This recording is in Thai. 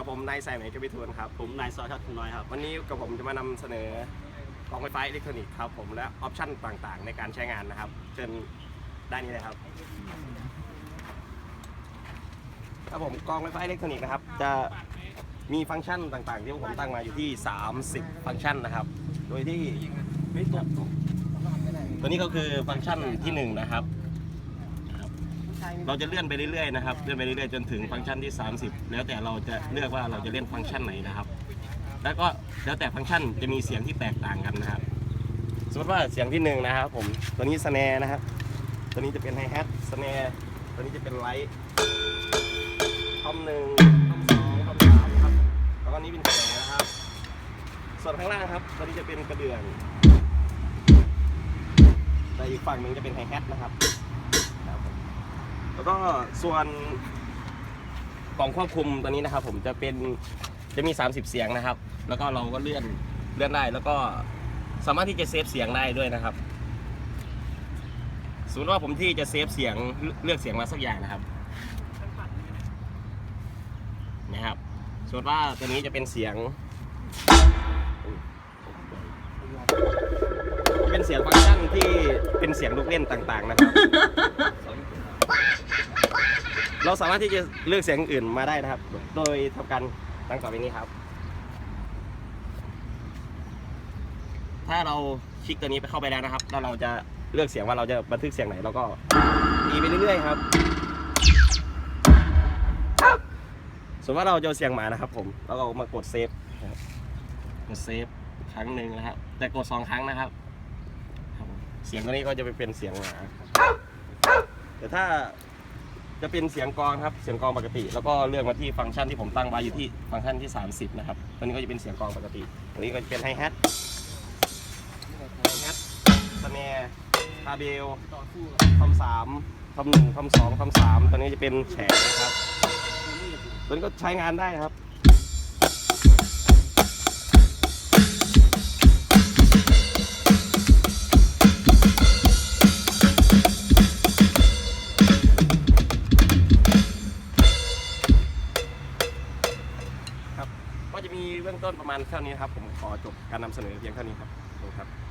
กับผมนายสายไหมกบิทูลครับ ผมนายซอยทัดคุณน้อยครับ วันนี้กับผมจะมานำเสนอกล่องไฟฟ้าอิเล็กทรอนิกส์ครับผมและออปชั่นต่างๆ ในการใช้งานนะครับเชิญด้านนี้เลยครับครับผมกล่องไฟฟ้าอิเล็กทรอนิกส์นะครับ จะมีฟังก์ชันต่างๆ ที่ผมตั้งมาอยู่ที่ 30 ฟังก์ชันนะครับ โดยที่ตัวนี้ก็คือฟังก์ชันที่หนึ่งนะครับ เราจะเลื่อนไปเรื่อยๆนะครับเลื่อนไปเรื่อยๆจนถึงฟังก์ชันที่ 30 แล้วแต่เราจะเลือกว่าเราจะเล่นฟังก์ชันไหนนะครับ แล้วก็แล้วแต่ฟังก์ชันจะมีเสียงที่แตกต่างกันนะครับสมมติว่าเสียงที่หนึ่งนะครับผมตัวนี้สแนร์นะครับตัวนี้จะเป็นไฮแฮทสแนร์ตัวนี้จะเป็นไลท์ทอมหนึ่งทอมสองทอมสามครับแล้วก็นี้เป็นแสนะครับ ส่วนข้างล่างครับตัวนี้จะเป็นกระเดื่องแต่อีกฝั่งหนึ่งจะเป็นไฮแฮทนะครับ แล้วก็ส่วนกล่องควบคุมตัวนี้นะครับ ผมจะเป็นจะมี 30 เสียงนะครับ แล้วก็เราก็เลื่อนเลื่อนได้ แล้วก็สามารถที่จะเซฟเสียงได้ด้วยนะครับสมมติว่าผมที่จะเซฟเสียงเลือกเสียงมาสักอย่างนะครับนะครับสมมติว่าตัวนี้จะเป็นเสียงเป็นเสียงฟังก์ชันที่เป็นเสียงลูกเล่นต่างๆนะครับ เราสามารถที่จะเลือกเสียงอื่นมาได้นะครับ โดยทำการตั้งต่อไปนี้ครับ ถ้าเราคลิกตัวนี้ไปเข้าไปแล้วนะครับ แล้วเราจะเลือกเสียงว่าเราจะบันทึกเสียงไหนเราก็ตีไปเรื่อยๆครับสมมติว่าเราจะเอาเสียงหมานะครับผมแล้วก็มากดเซฟนะครับกดเซฟครั้งหนึ่งนะครับแต่กดสองครั้งนะครับ เสียงตัวนี้ก็จะไปเป็นเสียงหมาครับ แต่ถ้าจะเป็นเสียงกลองครับ เสียงกลองปกติ แล้วก็เลือกมาที่ฟังก์ชันที่ผมตั้งไว้อยู่ที่ฟังก์ชันที่ 30 นะครับ ตัวนี้ก็จะเป็นเสียงกลองปกติ ตัวนี้ก็จะเป็นไฮแฮท ไฮแฮทสแนร์คาเบลคอมสามคอมหนึ่งคอมสองคอมสามตัวนี้จะเป็นแฉกนะครับ ตัวนี้ก็ใช้งานได้ครับื้องต้นประมาณเท่านี้ครับ ผมขอจบการนำเสนอเพียงเท่านี้ครับขอบคุณครับ